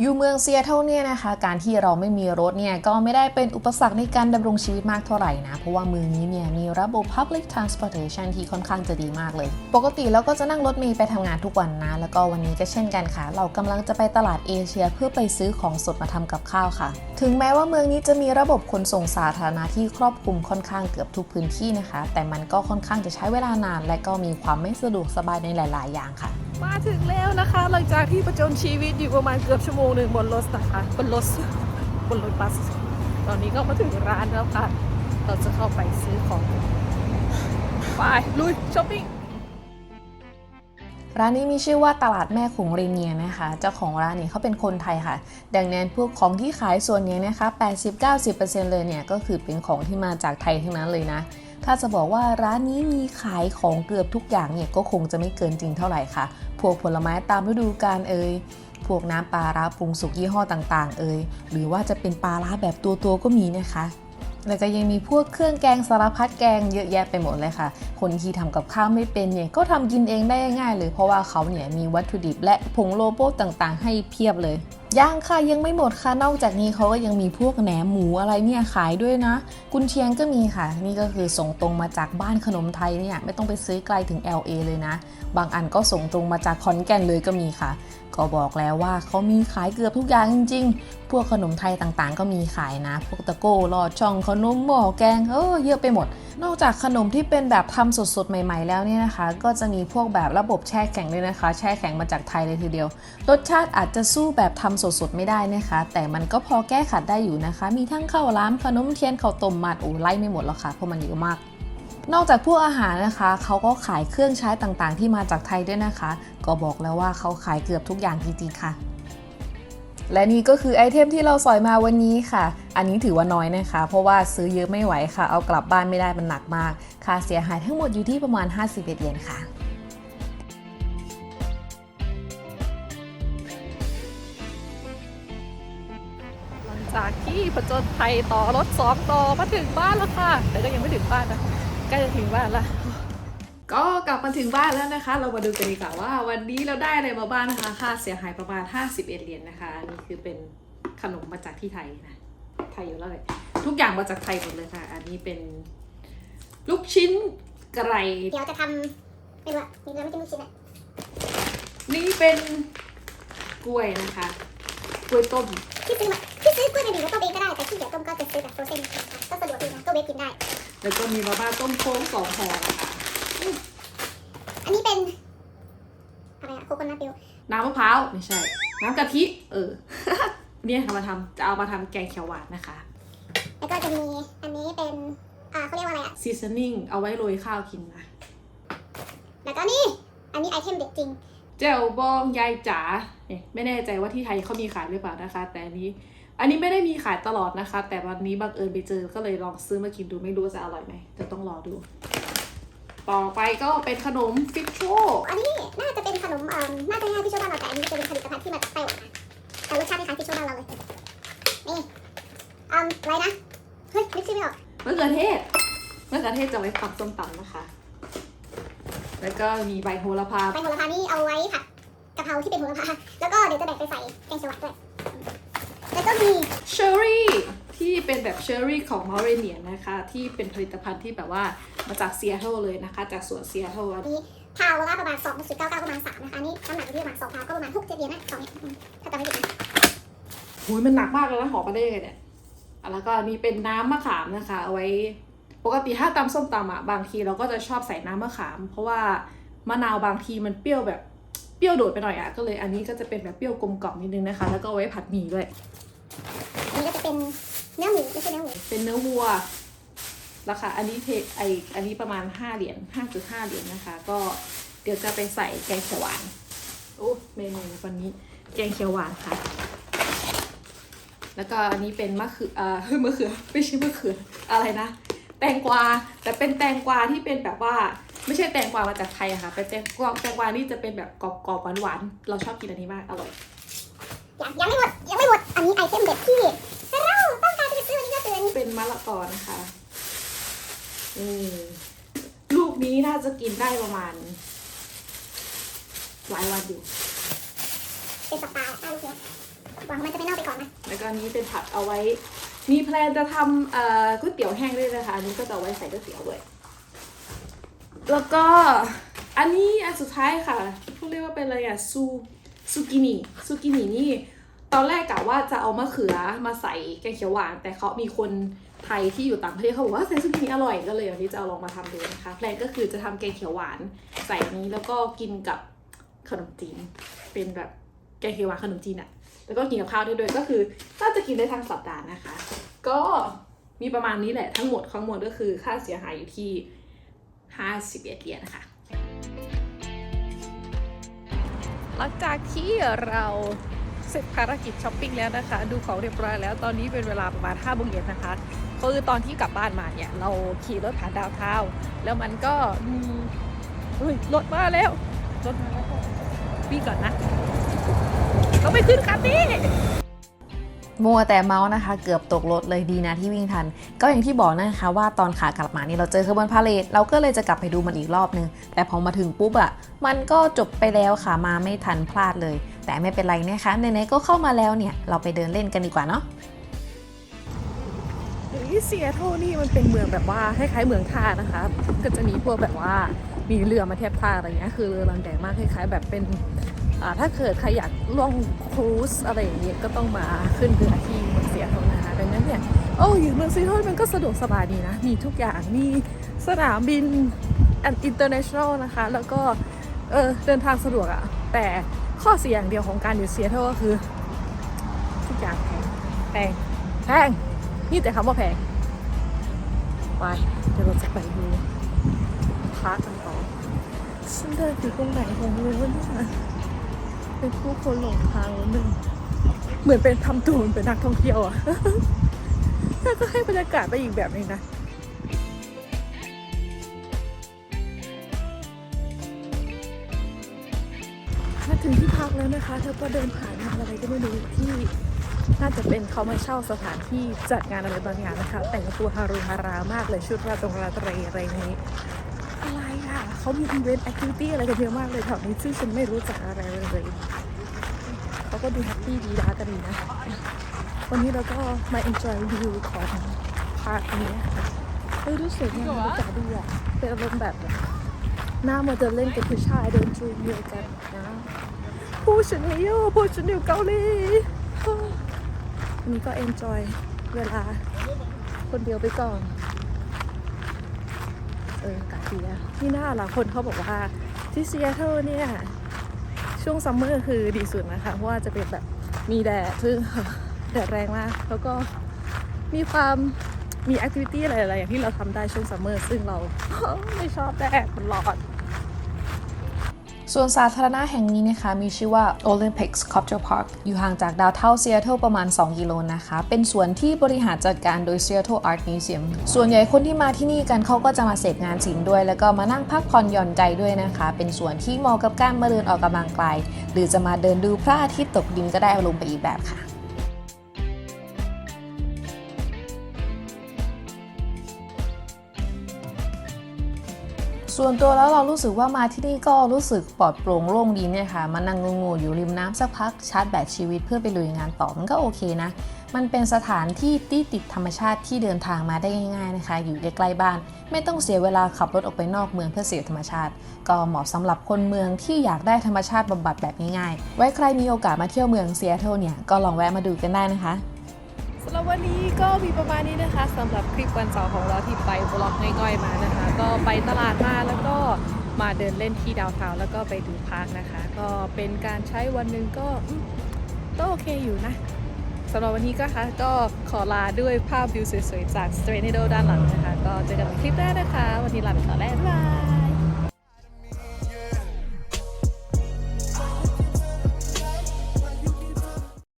อยู่เมืองเซียเท่าเนี่ยนะคะ การที่เราไม่มีรถเนี่ยก็ไม่ได้เป็นอุปสรรคในการดำรงชีวิตมากเท่าไหร่นะ เพราะว่าเมืองนี้เนี่ยมีระบบ public transportation ที่ค่อนข้างจะดีมากเลย ปกติเราก็จะนั่งรถเมล์ไปทำงานทุกวันนะ แล้วก็วันนี้ก็เช่นกันค่ะ เรากำลังจะไปตลาดเอเชียเพื่อไปซื้อของสดมาทำกับข้าวค่ะ ถึงแม้ว่าเมืองนี้จะมีระบบขนส่งสาธารณะที่ครอบคลุมค่อนข้างเกือบทุกพื้นที่นะคะ แต่มันก็ค่อนข้างจะใช้เวลานาน และก็มีความไม่สะดวกสบายในหลาย ๆ อย่างค่ะ มาถึงแล้วนะคะ หลังจากที่ประจนชีวิตอยู่ประมาณเกือบชั่วโมงหนึ่งบนรถนะคะบนรถบนรถบัส ตอนนี้ก็มาถึงร้านแล้วค่ะ เราจะเข้าไปซื้อของไปลุยช้อปปิ้งร้านนี้มีชื่อว่าตลาดแม่ขงเรเนียนะคะ เจ้าของร้านนี่เขาเป็นคนไทยค่ะ ดังนั้นพวกของที่ขายส่วนนี้นะคะ 80-90%เลยเนี่ยก็คือเป็นของที่มาจากไทยทั้งนั้นเลยนะ ถ้าจะบอกว่าร้านนี้มีขายของเกือบทุกอย่างเนี่ยก็คงจะไม่เกินจริงเท่าไหร่ค่ะ พวกผลไม้ตามฤดูกาลเอ่ยพวกน้ำปลาร้าปรุงสุกยี่ห้อต่างๆ เอ่ยหรือว่าจะเป็นปลาร้าแบบตัวๆก็มีนะคะแล้วก็ยังมีพวกเครื่องแกงสารพัดแกงเยอะแยะไปหมดเลยค่ะ คนที่ทำกับข้าวไม่เป็นเนี่ยก็ทำกินเองได้ง่ายเลย เพราะว่าเขาเนี่ยมีวัตถุดิบและผงโลโบต่างๆ ให้เพียบเลยยังค่ะยังไม่หมดค่ะนอกจากนี้เขาก็ยังมีพวกแหนมหมูอะไรเนี่ยขายด้วยนะ กุนเชียงก็มีค่ะ นี่ก็คือส่งตรงมาจากบ้านขนมไทยเนี่ยไม่ต้องไปซื้อไกลถึง LA เลยนะ บางอันก็ส่งตรงมาจากขอนแก่นเลยก็มีค่ะ ก็บอกแล้วว่าเขามีขายเกือบทุกอย่างจริง ๆ พวกขนมไทยต่างๆ ก็มีขายนะ พวกตะโก้ลอดช่องขนมหม้อแกงเออเยอะไปหมด นอกจากขนมที่เป็นแบบทำสดๆใหม่ ๆ แล้วเนี่ยนะคะ ก็จะมีพวกแบบระบบแช่แข็งด้วยนะคะ แช่แข็งมาจากไทยเลยทีเดียวรสชาติอาจจะสู้แบบทำสดๆไม่ได้นะคะ แต่มันก็พอแก้ขัดได้อยู่นะคะ มีทั้งข้าวล้ามขนมเทียนข้าวต้มมัดโอ้ไล่ไม่หมดหรอกค่ะเพราะมันเยอะมากนอกจากพวกอาหารนะคะเขาก็ขายเครื่องใช้ต่างๆ ที่มาจากไทยด้วยนะคะ ก็บอกแล้วว่าเขาขายเกือบทุกอย่างจริงๆค่ะ และนี่ก็คือไอเทมที่เราสอยมาวันนี้ค่ะ อันนี้ถือว่าน้อยนะคะ เพราะว่าซื้อเยอะไม่ไหวค่ะ เอากลับบ้านไม่ได้มันหนักมาก ค่าเสียหายทั้งหมดอยู่ที่ประมาณ 51 เยนค่ะ จากที่ผจญภัยต่อรถสองต่อมาถึงบ้านแล้วค่ะ แต่ก็ยังไม่ถึงบ้านนะใกล้จะถึงบ้านละก็กลับมาถึงบ้านแล้วนะคะ เรามาดูกันดีกว่าว่าวันนี้เราได้อะไรมาบ้างนะคะ ค่าเสียหายประมาณ 51 เหรียญนะคะอันนี่คือเป็นขนมมาจากที่ไทยนะไทยอยู่แล้วเลยทุกอย่างมาจากไทยหมดเลยค่ะ อันนี้เป็นลูกชิ้นไก่เดี๋ยวจะทำไม่รู้อะมีเรื่องไม่กินลูกชิ้นอะนี่เป็นกล้วยนะคะ กล้วยต้มที่ซื้อมาที่ ซื้อกล้วยมาดีแล้วต้มเองก็ได้แต่ที่เดี๋ยวต้มก็จะซื้อแบบโฟรเซนนะคะก็สะดวกดีนะต้มเองกินได้ แล้วก็มีมาม่าต้มโค้งสองห่อนะคะอันนี้เป็นอะไรอะโคโคนัทบิลน้ำมะพร้าวไม่ใช่ น้ำกะทิ เออ เนี่ยค่ะมาทำจะเอามาทำแกงเขียวหวานนะคะ แล้วก็จะมีอันนี้เป็นอ่าเขาเรียกว่าอะไรอะ ซีซันนิ่งเอาไว้โรยข้าวกินนะ แล้วก็นี่ อันนี้ไอเทมเด็ดจริง เจลบองยายจ๋าเนี่ย ไม่แน่ใจว่าที่ไทยเขามีขายหรือเปล่านะคะ แต่อันนี้อันนี้ไม่ได้มีขายตลอดนะคะ แต่วันนี้บังเอิญไปเจอก็เลยลองซื้อมากินดูไม่รู้จะอร่อยไหมจะต้องรอดู ต่อไปก็เป็นขนมฟิชโชอันนี้น่าจะเป็นขนมเอ่อน่าจะง่ายที่ชอบบ้านเราแต่อันนี้จะเป็นผลิตภัณฑ์ที่มาจากไต้หวันนะแต่รสชาติคล้ายๆที่ชอบบ้านเราเลยนี่อืมอะไรนะเฮ้ยนึกชื่อไม่ออกมะเขือเทศมะเขือเทศจะไว้ผัดส้มตำนะคะ แล้วก็มีใบโหระพาใบโหระพานี่เอาไว้ผัดกะ เพราที่เป็นโหระพาแล้วก็เดี๋ยวจะแบ่งไปใส่แกงเขียวหวานด้วยแล้วก็มีเชอร์รี่ที่เป็นแบบเชอร์รี่ของมอริเนียนะคะ ที่เป็นผลิตภัณฑ์ที่แบบว่ามาจากซีแอตเทิลเลยนะคะ จากสวนซีแอตเทิลอันนี้พาวละประมาณ2.99ประมาณ3นะคะอันนี้น้ำหนักอยู่ที่ประมาณ2พาวก็ประมาณ6เจ็ดเหรียญนะสองเนี่ยอืมถ้าจำไม่ผิดนะหุยมันหนักมากเลยนะหอมมาได้ยังไงเนี่ยอะแล้วก็มีเป็นน้ำมะขามนะคะ เอาไว้ปกติถ้าตำส้มตำอะบางทีเราก็จะชอบใส่น้ำมะขาม เพราะว่ามะนาวบางทีมันเปรี้ยวแบบ เปรี้ยวโดดไปหน่อยอะก็เลยอันนี้ก็จะเป็นแบบเปรี้ยวกลมกล่อมนิดนึงนะคะ แล้วก็เอาไว้ผัดหมี่ด้วย อันนี้ก็จะเป็นเนื้อหมูไม่ใช่เนื้อหมูเป็นเนื้อวัวราคาอันนี้เพจไออันนี้ประมาณ 5 เหรียญ5.5 เหรียญนะคะ ก็เดี๋ยวจะไปใส่แกงเขียวหวานโอ้เมนูวันนี้แกงเขียวหวานค่ะ แล้วก็อันนี้เป็นมะเขือเอ่อมะเขือไม่ใช่มะเขืออะไรนะ แตงกวาแต่เป็นแตงกวาที่เป็นแบบว่า ไม่ใช่แตงกวามาจากไทยอะค่ะเป็นแตงกวาแตงกวานี่จะเป็นแบบกรอบๆหวานๆเราชอบกินอันนี้มากอร่อยยังยังไม่หมดยังไม่หมดอันนี้ไอเทมเด็ดที่เราต้องการที่จะซื้อวันนี้ก็คืออันนี้เป็นมะละกอนะคะนี่ลูกนี้น่าจะกินได้ประมาณหลายวันอยู่เป็นสัปดาห์อะลูกเนี้ยหวังว่ามันจะไม่เน่าไปก่อนนะแล้วก็อันนี้เป็นผักเอาไว้ มีแพลนจะทำเอ่อก๋วยเตี๋ยวแห้งด้วยนะคะอันนี้ก็จะเอาไว้ใส่ก๋วยเตี๋ยวด้วย แล้วก็อันนี้อันสุดท้ายค่ะเขาเรียกว่าเป็นอะไรอะซูซูกินิซูกินินี่ ตอนแรกกะว่าจะเอามะเขือมาใส่แกงเขียวหวาน แต่เขามีคนไทยที่อยู่ต่างประเทศเขาบอกว่าใส่ซูกินิอร่อยก็เลยวันนี้จะเอาลองมาทำดูนะคะแพลนก็คือจะทำแกงเขียวหวานใส่นี้แล้วก็กินกับขนมจีน เป็นแบบแกงเขียวหวานขนมจีนอะแล้วก็กินกับข้าวได้ด้วยก็คือน่าจะกินได้ทั้งสัปดาห์นะคะ ก็มีประมาณนี้แหละทั้งหมดทั้งหมดก็คือค่าเสียหายอยู่ที่ 51เหรียญนะคะหลังจากที่เราเสร็จภารกิจช้อปปิ้งแล้วนะคะ ดูของเรียบร้อยแล้วตอนนี้เป็นเวลาประมาณ5โมงเย็นนะคะก็คือตอนที่กลับบ้านมาเนี่ย เราขี่รถผ่านดาวเท้าแล้วมันก็มีเฮ้ยรถมาแล้วรถมาแล้ววิ่งก่อนนะต้องไปขึ้นคันนี้ มัวแต่เมาส์นะคะ เกือบตกรถเลยดีนะที่วิ่งทัน ก็อย่างที่บอกนะคะว่าตอนขากลับมานี่เราเจอขบวนพาเหรดเราก็เลยจะกลับไปดูมันอีกรอบนึง แต่พอมาถึงปุ๊บอะ่ะ มันก็จบไปแล้วค่ะมาไม่ทันพลาดเลย แต่ไม่เป็นไรนะคะไหนๆก็เข้ามาแล้วเนี่ย เราไปเดินเล่นกันดีกว่าเนาะนี่เซียโตนี่มันเป็นเมืองแบบว่าคล้ายๆเมืองท่านะคะ ก็จะมีพวกแบบว่ามีเรือมาเทียบท่าอะไรเงี้ยคือเรือลำใหญ่มากคล้ายๆแบบเป็น ถ้าเกิดใครอยากล่องครูซอะไรอย่างเงี้ยก็ต้องมาขึ้นเรือที่เมืองเซียโตนะคะดังนั้นเนี่ยโอ้อยู่เมืองซีโตรมันก็สะดวกสบายดีนะ มีทุกอย่างมีสนามบินอันอินเตอร์เนชั่นแนลนะคะ แล้วก็เออเดินทางสะดวกอะแต่ข้อเสียอย่างเดียวของการอยู่เซียโตรก็คือ ทุกอย่างแพงแพงแพงนี่แต่คำว่าแพงไปเดี๋ยวเราจะไปดูพาร์คกันต่อฉันเดินอยู่ตรงไหนของเมืองวะเนี่ย เป็นผู้คนหลงทางแล้วหนึ่งเหมือนเป็นทำตัวเหมือนเป็นนักท่องเที่ยวอะแต่ก็ให้บรรยากาศไปอีกแบบหนึงนะมาถึงที่พักแล้วนะคะ เธอก็เดินผ่านงานอะไรก็ไม่รู้ที่น่าจะเป็นเขามาเช่าสถานที่จัดงานอะไรบางอย่างนะคะ แต่งตัวฮารุฮารามากเลยชุดราตรงราตรีอะไรนี้ อะไรอะเขามีอีเวนต์แอคทิวิตี้อะไรกันเยอะมากเลยแถวนี้ซึ่งฉันไม่รู้จักอะไรเลยเขาก็ดูแฮปปี้ดีดากันดีนะ วันนี้เราก็มา enjoy วิวของพาร์คนี้เฮ้ยรู้สึกงานบรรยากาศดีอะเป็นอารมณ์แบบหน้ามาเดินเล่นกับผู้ชายเดินจูงมือกันนะผู้ฉันเฮโยผู้ฉันอยู่เกาหลีวันนี้ก็ enjoy เวลาคนเดียวไปก่อน เออกาเซียที่น่าหลายคนเขาบอกว่าที่ซีแอตเทิลเนี่ยช่วงซัมเมอร์คือดีสุดนะคะ เพราะว่าจะเป็นแบบมีแดดซึ่งแดดแรงมาก แล้วก็มีความมีแอคทิวิตี้อะไรๆอย่างที่เราทำได้ช่วงซัมเมอร์ซึ่งเราไม่ชอบแดดมันร้อน ส่วนสาธารณะแห่งนี้นะคะมีชื่อว่า Olympic Sculpture Park อยู่ห่างจากดาวเทาซีแอตเทิลประมาณ 2 กิโลนะคะ เป็นสวนที่บริหารจัดการโดย Seattle Art Museum ส่วนใหญ่คนที่มาที่นี่กันเขาก็จะมาเสพงานศิลป์ด้วย แล้วก็มานั่งพักผ่อนหย่อนใจด้วยนะคะ เป็นสวนที่เหมาะกับการมาเดินออกกำลังกายหรือจะมาเดินดูพระอาทิตย์ตกดินก็ได้อารมณ์ไปอีกแบบค่ะ ส่วนตัวแล้วเรารู้สึกว่ามาที่นี่ก็รู้สึกปลอดโปร่งโล่งดีเนี่ยค่ะมานั่งงูๆอยู่ริมน้ำสักพักชาร์จแบตชีวิตเพื่อไปลุยงานต่อมันก็โอเคนะ มันเป็นสถานที่ที่ติดธรรมชาติที่เดินทางมาได้ง่ายๆนะคะ อยู่ใกล้ๆบ้าน ไม่ต้องเสียเวลาขับรถออกไปนอกเมืองเพื่อเสียธรรมชาติ ก็เหมาะสำหรับคนเมืองที่อยากได้ธรรมชาติบำบัดแบบง่ายๆ ไว้ใครมีโอกาสมาเที่ยวเมืองเซีแอตเทิลเนี่ยก็ลองแวะมาดูกันได้นะคะ วันนี้ก็มีประมาณนี้นะคะสำหรับคลิปวันเสาร์ของเราที่ไปบล็อกง่อยๆมานะคะ ก็ไปตลาดมาแล้วก็มาเดินเล่นที่ดาวเทาแล้วก็ไปดูพาร์คนะคะ ก็เป็นการใช้วันหนึ่งก็ก็โอเคอยู่นะสำหรับวันนี้ก็ค่ะก็ขอลาด้วยภาพวิวสวยๆ จากสเตรนิโดด้านหลังนะคะ ก็เจอกันในคลิปหน้านะคะ วันนี้ลาไปก่อนแล้วบ๊ายบาย